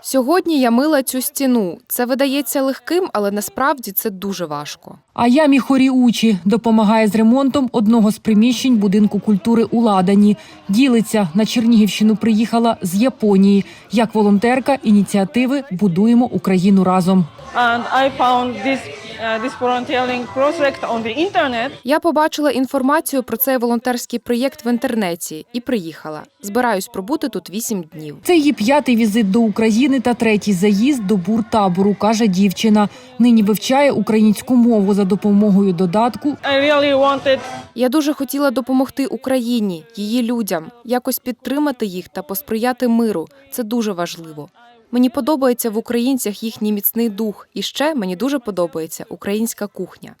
Сьогодні я мила цю стіну. Це видається легким, але насправді це дуже важко. Аямі Хоріучі допомагає з ремонтом одного з приміщень будинку культури у Ладані. Ділиться на Чернігівщину. Приїхала з Японії. Як волонтерка ініціативи Будуємо Україну разом. and I found this this volunteering project on the internet. Я побачила інформацію про цей волонтерський проєкт в інтернеті і приїхала. Збираюсь пробути тут вісім днів. Це її п'ятий візит до України та третій заїзд до буртабору, каже дівчина. Нині вивчає українську мову за допомогою додатку I really wanted Я дуже хотіла допомогти Україні, її людям, якось підтримати їх та посприяти миру. Це дуже важливо. Мені подобається в українцях їхній міцний дух, і ще мені дуже подобається українська кухня.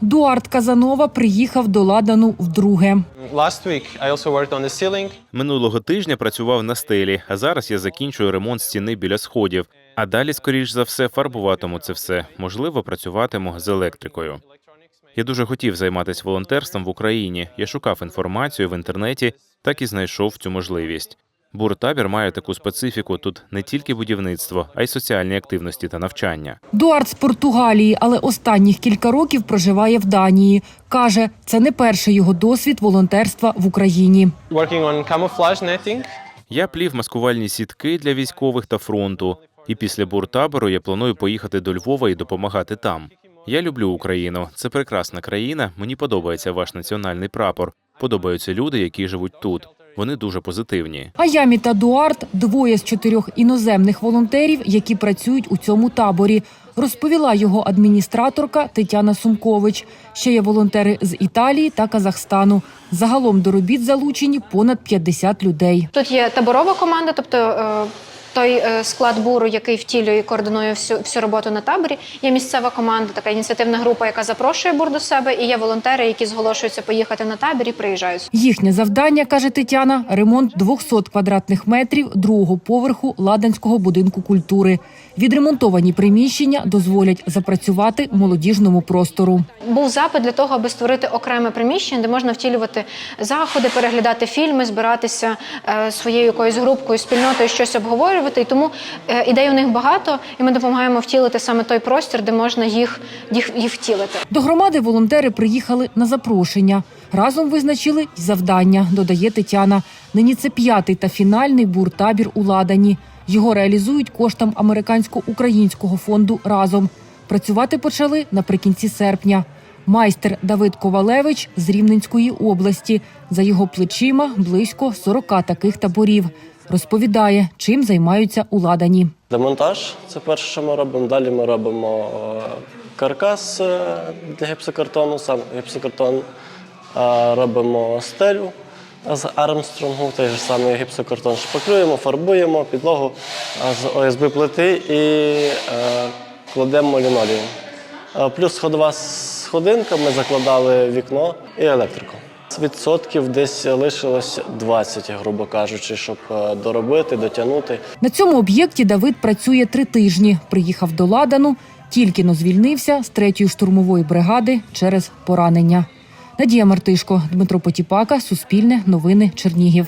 Дуарт Казанова приїхав до Ладану вдруге. Last week, I also worked on the ceiling. Минулого тижня працював на стелі, а зараз я закінчую ремонт стіни біля сходів. А далі, скоріш за все, фарбуватиму це все. Можливо, працюватиму з електрикою. Я дуже хотів займатися волонтерством в Україні. Я шукав інформацію в інтернеті, так і знайшов цю можливість. Буртабір має таку специфіку тут не тільки будівництво, а й соціальні активності та навчання. Дуарт з Португалії, але останніх кілька років проживає в Данії. Каже, це не перший його досвід волонтерства в Україні. Я плів маскувальні сітки для військових та фронту. І після буртабору я планую поїхати до Львова і допомагати там. Я люблю Україну. Це прекрасна країна. Мені подобається ваш національний прапор. Подобаються люди, які живуть тут. Вони дуже позитивні. Аямі та Дуарт двоє з чотирьох іноземних волонтерів, які працюють у цьому таборі. Розповіла його адміністраторка Тетяна Сумкович. Ще є волонтери з Італії та Казахстану. Загалом до робіт залучені понад 50 людей. Тут є таборова команда, тобто е, той е, склад буру, який втілює і координує всю, всю роботу на таборі. Є місцева команда, така ініціативна група, яка запрошує бур до себе, і є волонтери, які зголошуються поїхати на табір і приїжджають. Їхнє завдання, каже Тетяна, ремонт 200 квадратних метрів другого поверху Ладанського будинку культури. Відремонтовані приміщення дозволять запрацювати молодіжному простору. Був запит для того, аби створити окреме приміщення, де можна втілювати заходи, переглядати фільми, збиратися е, своєю якоюсь групкою, спільнотою, щось обговорювати. І тому е, ідей у них багато, і ми допомагаємо втілити саме той простір, де можна їх, їх, їх втілити. До громади волонтери приїхали на запрошення. Разом визначили й завдання, додає Тетяна. Нині це п'ятий та фінальний буртабір у Ладані. Його реалізують коштом американсько-українського фонду разом. Працювати почали наприкінці серпня. Майстер Давид Ковалевич з Рівненської області. За його плечима близько 40 таких таборів. Розповідає, чим займаються у Ладані. Демонтаж це перше, що ми робимо. Далі ми робимо е, каркас е, для гіпсокартону, сам гіпсокартон. Е, Робимо стелю з Армстронгу, той же самий гіпсокартон шпаклюємо, фарбуємо підлогу з ОСБ плити і кладемо лінолеум. Е, Плюс ходова сходинка, ми закладали вікно і електрику. Відсотків десь лишилось 20, грубо кажучи, щоб е, доробити, дотягнути. На цьому об'єкті Давид працює три тижні. Приїхав до Ладану, тільки но звільнився з третьої штурмової бригади через поранення. Надія Мартишко, Дмитро Потіпака, Суспільне, Новини, Чернігів.